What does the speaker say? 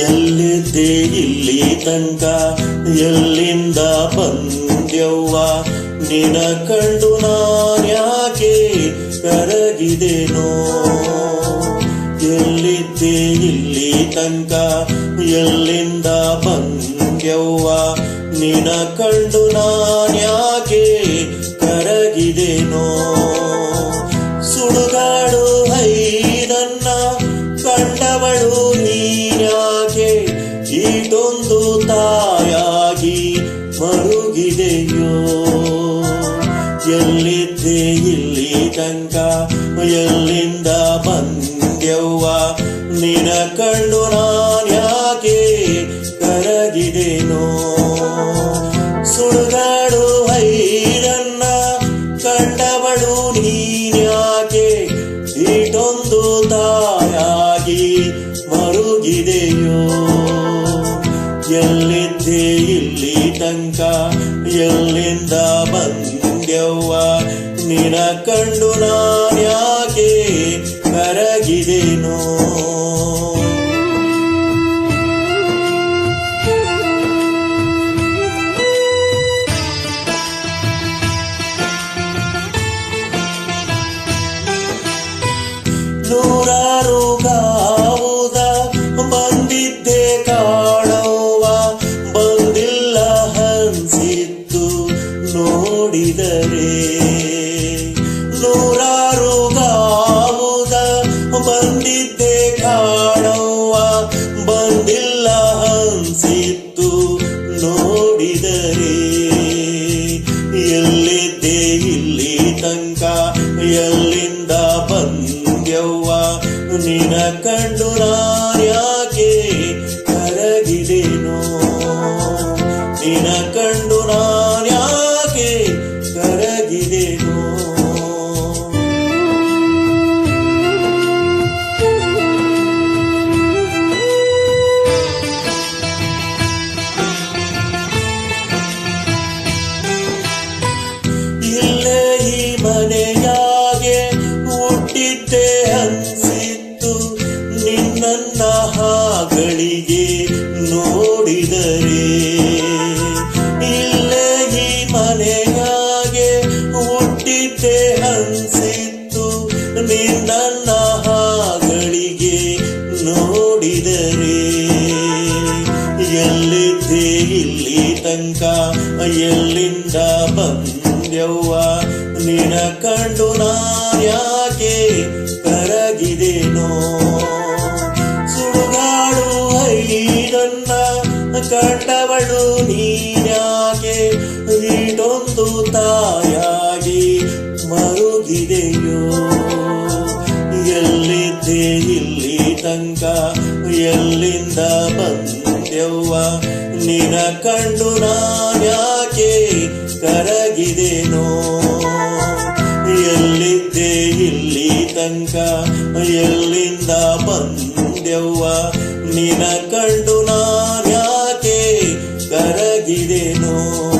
ಎಲ್ಲಿದ್ದೆ ಇಲ್ಲಿ ತನಕ? ಎಲ್ಲಿಂದ ಬಂದ್ಯವ್ವ? ನಿನ ಕಂಡು ನಾನ್ಯಾಕೆ ಕರಗಿದೆನೋ? ಎಲ್ಲಿದ್ದೆ ಇಲ್ಲಿ ತನಕ? ಎಲ್ಲಿಂದ ಬಂದ್ಯವ್ವ? ನಿನ ಕಂಡು ನಾನ್ಯಾಕೆ ಕರಗಿದೆನೋ? ಸುಡುಗಾಡು ಎಲ್ಲಿಂದ ಬಂದೆವ್ವ? ನಿನ ಕಂಡು ನಾನ್ಯಾಕೆ ಕರಗಿದೆನೋ? ಸುಡುಗಾಡು ಐರನ್ನ ಕಂಡವಳು ನೀನ್ಯಾಕೆ ಈಟೊಂದು ತಾಯಾಗಿ ಮರುಗಿದೆಯೋ? ಎಲ್ಲಿದ್ದೆ ಇಲ್ಲಿ ತನಕ? ಎಲ್ಲಿಂದ ಬಂದೆವ್ವ? ನಿನ ಕಂಡು ನಾನ್ಯಾಕೆ ಕರಗಿದೆನೋ? ನೂರಾರು ಬಂದಿದ್ದೆ ಕಾಣವ್ವ, ಬಂದಿಲ್ಲ ಅನ್ಸಿತ್ತು ನೋಡಿದರೆ. ಎಲ್ಲಿದ್ದೆ ಇಲ್ಲಿ ತನಕ, ಎಲ್ಲಿಂದ ಬಂದ್ಯವ್ವ ನಿನ ಕಂಡು ನಾನ್ಯಾಕೆ ಕರಗಿದೆನೋ? ನಿನ ಕಂಡು ಹುಟ್ಟಿದ್ದೆ ಅನ್ಸಿತ್ತು ನಿನ್ನ ಹಾಗಳಿಗೆ ನೋಡಿದರೆ ಇಲ್ಲೇ ಈ ಮನೆಯಾಗೆ ಹುಟ್ಟಿದ್ದೆ ಅನ್ಸಿತ್ತು ನಿನ್ನ ಹಾಗಳಿಗೆ ನೋಡಿದರೆ ಎಲ್ಲಿದ್ದೆ ಇಲ್ಲಿ ತನಕ, ಎಲ್ಲಿಂದ ಬಂದೆವ್ವ? ನಿನ ಕಂಡು ನಾನ್ಯಾಕೆ ನೀನ್ಯಾಕೆ ಈಟೊಂದು ತಾಯಾಗಿ ಮರುಗಿದೆಯೋ? ಎಲ್ಲಿದ್ದೆ ಇಲ್ಲಿ ತನಕ, ಎಲ್ಲಿಂದ ಬಂದೆವ್ವ? ನಿನ ಕಂಡು ನಾನ್ಯಾಕೆ ಕರಗಿದೆನೋ? ಎಲ್ಲಿದ್ದೆ ಇಲ್ಲಿ ತನಕ, ಎಲ್ಲಿಂದ ಬಂದೆವ್ವ? ನಿನ ಕಂಡು ನಾ le.